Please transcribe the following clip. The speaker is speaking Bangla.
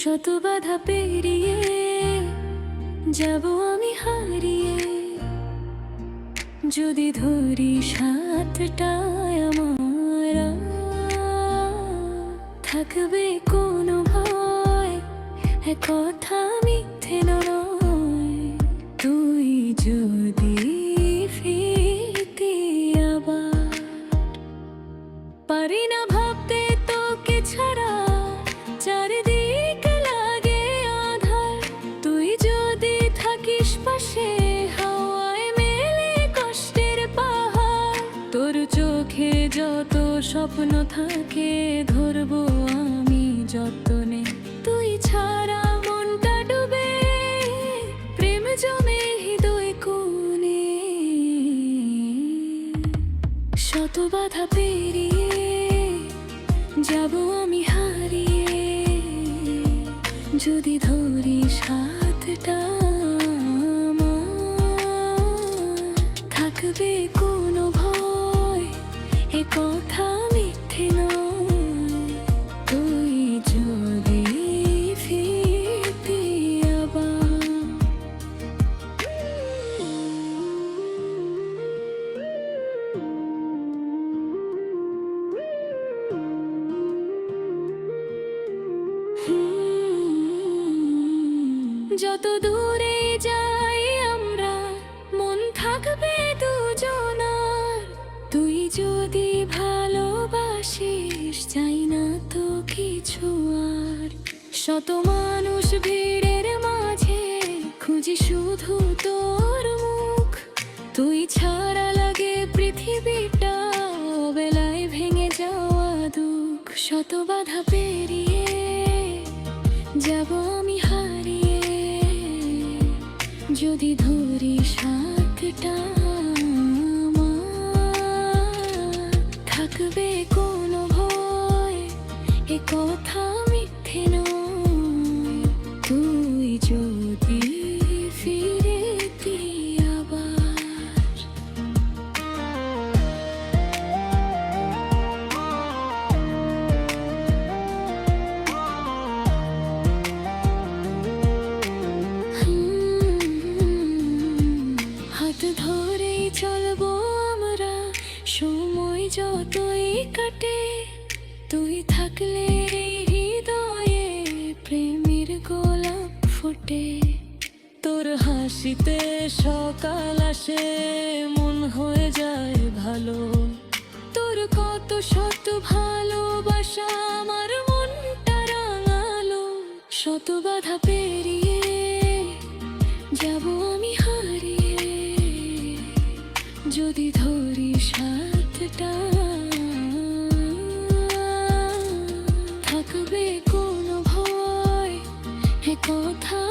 শত বাধা পেরিয়ে যাব আমি হারিয়ে। যদি ধরি সাতটায় আমার থাকবে কোনো ভয় কথা মিথ্যে নয়। তুই যদি ফিরতি আবার পারি না তোর চোখে যত স্বপ্ন থাকে, ধরবো আমি যতনে। তুই ছাড়া মনটা ডুবে, প্রেম জমে হৃদয় কোণে। শত বাধা পেরিয়ে যাব আমি হারিয়ে। যদি ধরি সাতটা থাকবে কোনো যত দূরে যাই আমরা, মন থাকবে দুজনার। তুই যদি ভালোবাসিস, চাই না তো কিছু আর। শত মানুষ ভিড়ের মাঝে, খুঁজি শুধু তোর মুখ। তুই ছাড়া লাগে পৃথিবীটা বেলায় ভেঙে যাওয়া দুঃখ। শত বাধা পেরিয়ে থাকবে কোনো ভয় এ কথা মিথ্যে নয়। কাটে তুই থাকলে হৃদয়ে প্রেমের গোলাপ ফোটে। তোর হাসিতে সকাল আসে, মন হয়ে যায় ভালো। তোর কত শত ভালোবাসা আমার মনটা রাঙালো। শত বাধা পেরিয়ে যাব আমি হারিয়ে। যদি ধরি সাতটা থাকবে কোনো ভয়। হে কথা